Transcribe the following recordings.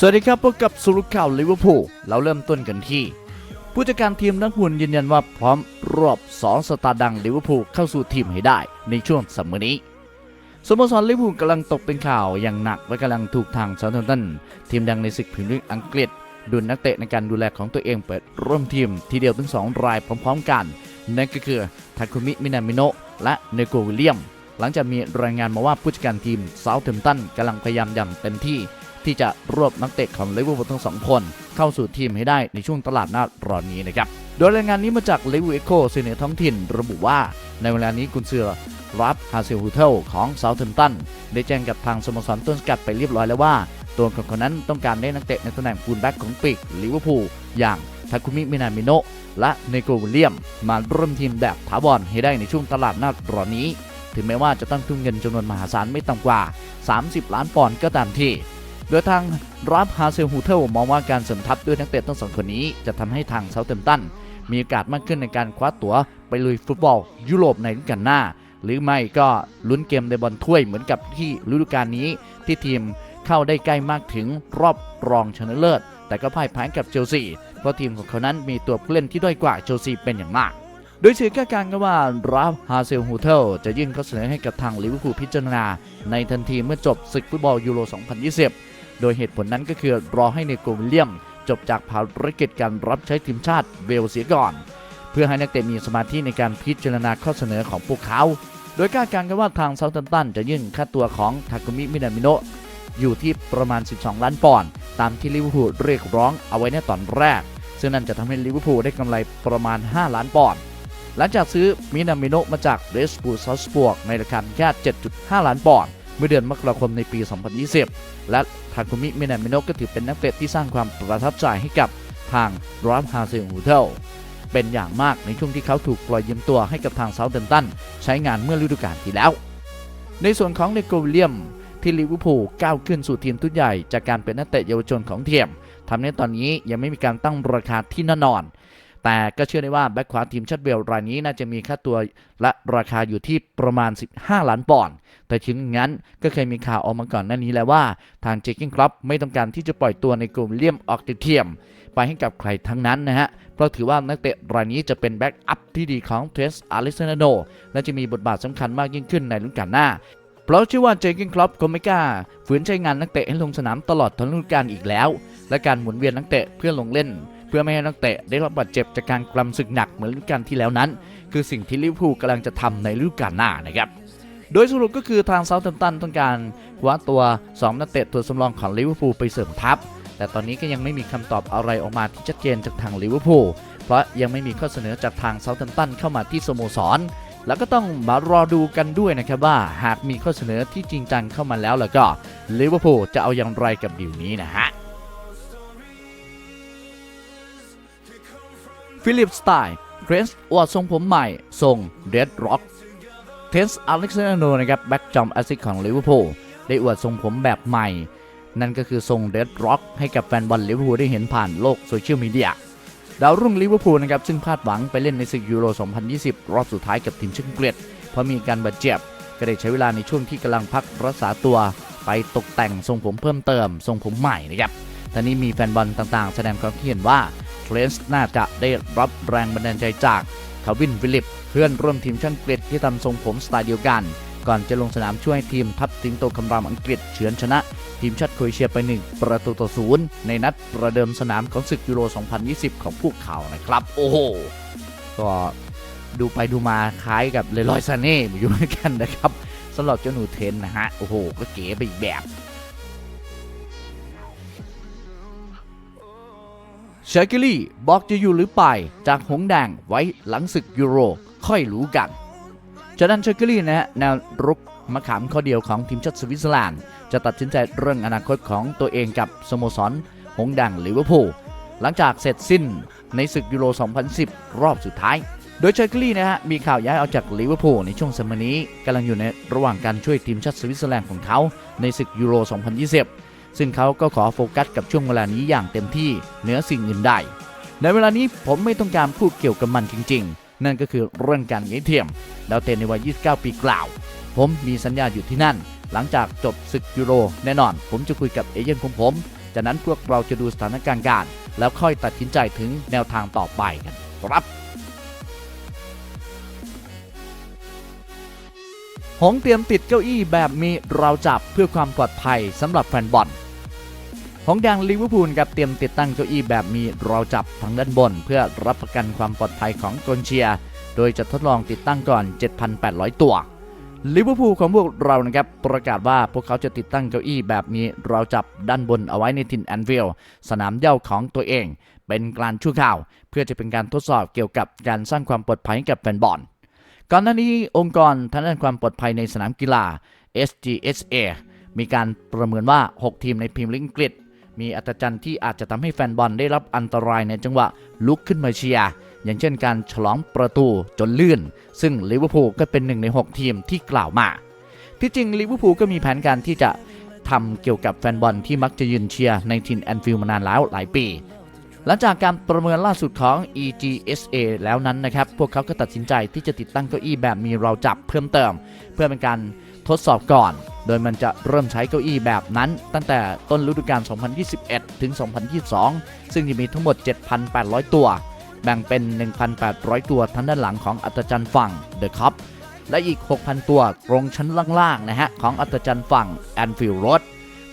สวัสดีครับพบกับสุรุข่าวลิเวอร์พูลเราเริ่มต้นกันที่ ผู้จัดการทีมนักหุ่นยืนยันว่าพร้อมรอบสองสตาร์ดังลิเวอร์พูลเข้าสู่ทีมให้ได้ในช่วงสัมมอนี้สโมสรลิเวอร์พูลกำลังตกเป็นข่าวอย่างหนักและกำลังถูกทางซา u ท h ม m ตันทีมดังในศึกพรีเมียร์ลีกอังกฤษดุลนักเตะในการดูแลของตัวเองเปิดร่วมทีมทีเดียวถึง2รายพร้อมๆกัน นั่นก็คือทาคุมิมินามิโนะและเนโกวิลเลียม หลังจากมีรายงานมาว่าผู้จัดการทีมเซาท์เทมตันกำลังพยายามอย่างเต็มที่ ที่จะรวบนักเตะของลิเวอร์พูลทั้งสองคน เข้าสู่ทีมให้ได้ในช่วงตลาดหน้ารอนนี้นะครับ โดยรายงานนี้มาจากลิเวอร์พูลสื่อในท้องถิ่น ระบุว่าในเวลานี้กุนเซือรับฮาเซลฮูเทลของเซาท์เทมตันได้แจ้งกับทางสโมสรต้นสกัดไปเรียบร้อยแล้วว่า ตัวของคนนั้นต้องการได้นักเตะในตำแหน่งฟูลแบ็กของปีกลิเวอร์พูลอย่างทาคุมิมินามิโนะและเนโกวิลเลียม มาร่วมทีมแบบถาวรให้ได้ในช่วงตลาดหน้ารอนนี้ ถึงแม้ว่าจะต้องทุ่มเงินจำนวนมหาศาลไม่ต่ำกว่า 30 ล้านปอนด์ก็ตามที่ โดยทางรับฮาเซลฮูเทลมองว่าการเสริมทัพด้วยนักเตะทั้งสองคนนี้ จะทำให้ทางเซาเทมตันมีโอกาสมากขึ้นในการคว้าตั๋วไปลุยฟุตบอล ยุโรปในฤดูกาลหน้า หรือไม่ก็ลุ้นเกมในบอลถ้วยเหมือนกับที่ฤดูกาลนี้ ที่ทีมเข้าได้ใกล้มากถึงรอบรองชนะเลิศ แต่ก็พ่ายแพ้กับเชลซีเพราะทีมของเขานั้นมีตัวผู้เล่นที่ด้อยกว่าเชลซีเป็นอย่างมากโดยสื่อคาดการกันว่าราฟฮาเซลฮูเทลจะยื่นข้อเสนอให้กับทางลิเวอร์พูลพิจารณา ในทันทีเมื่อจบศึกฟุตบอลยูโร 2020 โดยเหตุผลนั้นก็คือรอให้เนโกวิลเลียม จบจากภารกิจการรับใช้ทีมชาติเวลเสียก่อน เพื่อให้นักเตะมีสมาธิในการพิจารณาข้อเสนอของพวกเขา โดยคาดการณ์กันว่าทางเซาท์ m ท t ตันจะยื่นค่าตัวของทากุมิมินามิโนะอยู่ที่ประมาณ 12 ล้านปอนด์ตามที่ลิเวอร์พูลเรียกร้องเอาไว้ในตอนแรก ซึ่งนั่นจะทำให้ลิเวอร์พูลได้กำไรประมาณ 5 ล้านปอนด์หลังจากซื้อมินามิโนะมาจากเรสบูซอสบวกในราคาแค่ 7.5 ล้านปอนด์ เมื่อเดือนมกราคมในปี 2020 และทาคุมิมินามิโนะก็ถือเป็นนักเตะที่สร้างความประทับใจให้กับทางรอมฮาเซลฮูเทลเป็นอย่างมากในช่วงที่เขาถูกปล่อยยืมตัวให้กับทางเซาท์เดนตันใช้งานเมื่อฤดูกาลที่แล้ว ในส่วนของเนโกวิลเลียมที่ลิเวอร์พูลก้าวขึ้นสู่ทีมทุนใหญ่จากการเป็นนักเตะเยาวชนของทีมทำให้ตอนนี้ยังไม่มีการตั้งราคาที่แน่นอน แต่ก็เชื่อได้ว่าแบ็คขวาทีมชาติเวลรายนี้น่าจะมีค่าตัวและราคาอยู่ที่ประมาณ 15 ล้านปอนด์แต่ถึงงั้นก็เคยมีข่าวออกมาก่อนหน้านี้แล้วว่า ทางเจคกิ้งคลับไม่ต้องการที่จะปล่อยตัวในกลุ่มเลี่ยมออกติเทียม ไปให้กับใครทั้งนั้นนะฮะ เพราะถือว่านักเตะรายนี้จะเป็นแบ็กอัพที่ดีของเทสอาริซนาโดและจะมีบทบาทสำคัญมากยิ่งขึ้นในฤดูกาลหน้าเพราะเชื่อว่าเจคกิ้งคลับคงไม่กล้าฝืนใช้งานนักเตะให้ลงสนามตลอดทั้งฤดูกาลอีกแล้ว และการหมุนเวียนนักเตะเพื่อลงเล่น เพื่อไม่ให้นักเตะได้รับบาดเจ็บจากการกลำศึกหนักเหมือนฤดูกาลที่แล้วนั้น คือสิ่งที่ลิเวอร์พูลกำลังจะทำในฤดูกาลหน้านะครับโดยสรุปก็คือทางเซาท์ m ท t ตันต้องการคว้าตัว 2 นักเตะตัวสำรองของลิเวอร์พูลไปเสริมทัพ แต่ตอนนี้ก็ยังไม่มีคำตอบอะไรออกมาที่ชัดเจนจากทางลิเวอร์พูลเพราะยังไม่มีข้อเสนอจากทางเซาท์ m ท t ตันเข้ามาที่สโมสร แล้วก็ต้องมารอดูกันด้วยนะครับว่าหากมีข้อเสนอที่จริงจังเข้ามาแล้วแล้วก็ลิเวอร์พูลจะเอาอย่างไรกับดีลนี้นะฮะ ฟิลิปสไตล์เทรนส์อวดทรงผมใหม่ ทรงเดดร็อกเทนส์อเล็กซานโนนะครับแบ็กจอมแอซิกของลิเวอร์พูลได้อวดทรงผมแบบใหม่ นั่นก็คือทรงเดดร็อกให้กับแฟนบอลลิเวอร์พูลได้เห็นผ่านโลกโซเชียลมีเดียดาวรุ่งลิเวอร์พูลนะครับซึ่งพลาดหวังไปเล่นในศึกยูโร 2020 รอบสุดท้ายกับทีมชาติอังกฤษเพราะมีการบาดเจ็บ ก็ได้ใช้เวลาในช่วงที่กำลังพักรักษาตัว ไปตกแต่งทรงผมเพิ่มเติม ทรงผมใหม่นะครับทานี้มีแฟนบอลต่างๆ แสดงความคิดเห็นว่า เทรนส์น่าจะได้รับแรงบันดาลใจจากคาวินฟิลิป เพื่อนร่วมทีมชาติอังกฤษที่ทำทรงผมสไตล์เดียวกัน ก่อนจะลงสนามช่วยทีมทัพสิงโตคำรามอังกฤษเฉือนชนะ ทีมชาติโครเอเชียไป 1 ประตูต่อศูนย์ในนัดประเดิมสนามของศึกยูโร 2020 ของพวกเขานะครับ โอ้โหก็ดูไปดูมาคล้ายกับเลรอยซาเน่อยู่เหมือนกันนะครับสำหรับเจ้าหนูเทนนะฮะ โอ้โห ก็เก๋ไปอีกแบบ เชอร์กิลี่บอกจะอยู่หรือไปจากหงแดงไว้หลังศึกยูโรค่อยรู้กันจอร์แดนเชอร์กิลี่นะฮะแนวรุกมะขามข้อเดียวของทีมชาติสวิตเซอร์แลนด์จะตัดสินใจเรื่องอนาคตของตัวเองกับสโมสรหงแดงลิเวอร์พูลหลังจากเสร็จสิ้นในศึกยูโร 2010 รอบสุดท้าย โดยเชอร์กิลี่นะฮะมีข่าวย้ายออกจากลิเวอร์พูลในช่วงสมัยนี้กำลังอยู่ในระหว่างการช่วยทีมชาติสวิตเซอร์แลนด์ของเขาในศึกยูโร 2020 ซึ่งเขาก็ขอโฟกัสกับช่วงเวลานี้อย่างเต็มที่เหนือสิ่งอื่นใดในเวลานี้ผมไม่ต้องการพูดเกี่ยวกับมันจริง ๆ นั่นก็คือเรื่องการย้ายทีมดาวเตนในวัย 29 ปีกล่าว ผมมีสัญญาอยู่ที่นั่น หลังจากจบศึกยูโร แน่นอน ผมจะคุยกับเอเย่นของผม จากนั้นพวกเราจะดูสถานการณ์การ แล้วค่อยตัดสินใจถึงแนวทางต่อไปกันครับหงเตรียมติดเก้าอี้แบบมีราวจับเพื่อความปลอดภัยสำหรับแฟนบอล หงส์แดงลิเวอร์พูลครับเตรียมติดตั้งเก้าอี้แบบมีราวจับทางด้านบน เพื่อรับประกันความปลอดภัยของกองเชียร์ โดยจะทดลองติดตั้งก่อน 7,800 ตัวลิเวอร์พูลของพวกเรานะครับประกาศว่าพวกเขาจะติดตั้งเก้าอี้แบบมีราวจับด้านบนเอาไว้ในทินแอนฟิลสนามเย้าของตัวเอง เป็นการชั่วคราว เพื่อจะเป็นการทดสอบเกี่ยวกับการสร้างความปลอดภัยกับแฟนบอลก่อนหน้านี้องค์กรทางด้านความปลอดภัยในสนามกีฬา SGSA มีการประเมินว่า 6 ทีมในพรีเมียร์ลีกอังกฤษ มีอัตจันทร์ที่อาจจะทำให้แฟนบอลได้รับอันตรายในจังหวะลุกขึ้นมาเชียร์อย่างเช่นการฉลองประตูจนลื่น ซึ่งลิเวอร์พูลก็เป็นหนึ่งใน 6 ทีมที่กล่าวมา ที่จริงลิเวอร์พูลก็มีแผนการที่จะทำเกี่ยวกับแฟนบอลที่มักจะยืนเชียร์ในทินแอนฟิลด์มานานแล้วหลายปี หลังจากการประเมินล่าสุดของ EGSA แล้วนั้นนะครับ พวกเขาก็ตัดสินใจที่จะติดตั้งเก้าอี้แบบมีเราจับเพิ่มเติม เพื่อเป็นการ ทดสอบก่อน โดยมันจะเริ่มใช้เก้าอี้แบบนั้น ตั้งแต่ต้นฤดูกาล 2021 ถึง 2022 ซึ่งจะมีทั้งหมด 7,800 ตัว แบ่งเป็น 1,800 ตัวทั้งด้านหลังของอัตจันทร์ฝั่ง The Cup และอีก 6,000 ตัวตรงชั้นล่างๆนะฮะของอัตจันทร์ฝั่ง Anfield Road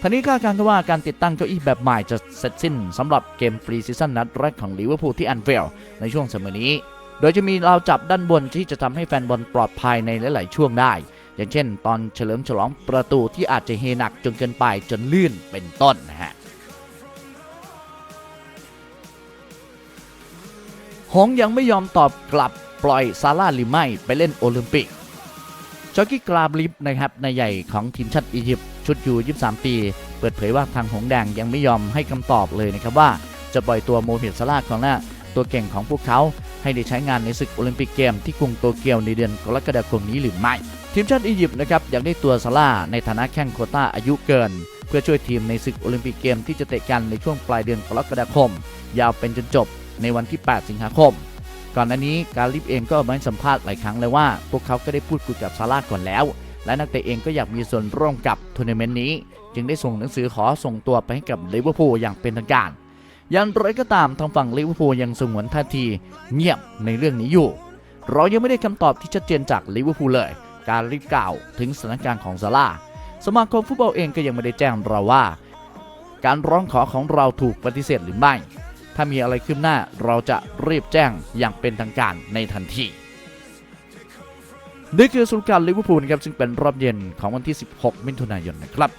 ท่านี้คาดการณ์กันว่าการติดตั้งเก้าอี้แบบใหม่จะเสร็จสิ้นสำหรับเกมปรีซีซั่นนัดแรกของลิเวอร์พูลที่แอนฟิลด์ในช่วงสมัยนี้ โดยจะมีราวจับด้านบนที่จะทำให้แฟนบอลปลอดภัยในหลาย ๆ ช่วงได้ อย่างเช่น ตอนเฉลิมฉลองประตูที่อาจจะเฮหนักจนเกินไปจนลื่นเป็นต้นนะฮะหงยังไม่ยอมตอบกลับปล่อยซาร่าหรือไม่ไปเล่นโอลิมปิกจอร์กี้กราบลิฟนะครับนายใหญ่ของทีมชาติอียิปต์ชุดยู่23 ปี เปิดเผยว่าทางหงแดงยังไม่ยอมให้คำตอบเลยนะครับว่าจะปล่อยตัวโมฮิตซาร่าของหน้าตัวเก่งของพวกเขาให้ได้ใช้งานในศึกโอลิมปิกเกมที่กรุงโตเกียวในเดือนกรกฎาคมนี้หรือไม่ ทีมชาติอียิปต์นะครับอยากได้ตัวซาร่าในฐานะแข้งโคต้าอายุเกิน เพื่อช่วยทีมในศึกโอลิมปิกเกมที่จะเตะกันในช่วงปลายเดือนกรกฎาคม ยาวเป็นจนจบในวันที่ 8 สิงหาคม ก่อนหน้านี้การลิฟเองก็มาให้สัมภาษณ์หลายครั้งเลยว่า พวกเขาก็ได้พูดคุยกับซาร่าก่อนแล้ว และนักเตะเองก็อยากมีส่วนร่วมกับทัวร์นาเมนต์นี้ จึงได้ส่งหนังสือขอส่งตัวไปให้กับลิเวอร์พูลอย่างเป็นทางการอย่างไรก็ตามทางฝั่งลิเวอร์พูลยังสงวนท่าทีเงียบในเรื่องนี้อยู่ เรายังไม่ได้คำตอบที่ชัดเจนจากลิเวอร์พูลเลย การรีบกล่าวถึงสถานการณ์ของซาร่าสมาคมฟุตบอลเองก็ยังไม่ได้แจ้งเราว่า การร้องขอของเราถูกปฏิเสธหรือไม่ ถ้ามีอะไรขึ้นหน้าเราจะรีบแจ้งอย่างเป็นทางการในทันทีนี่คือสุดการลิเวอร์พูลครับซึ่งเป็นรอบเย็นของวันที่ 16 มิถุนายนนะครับ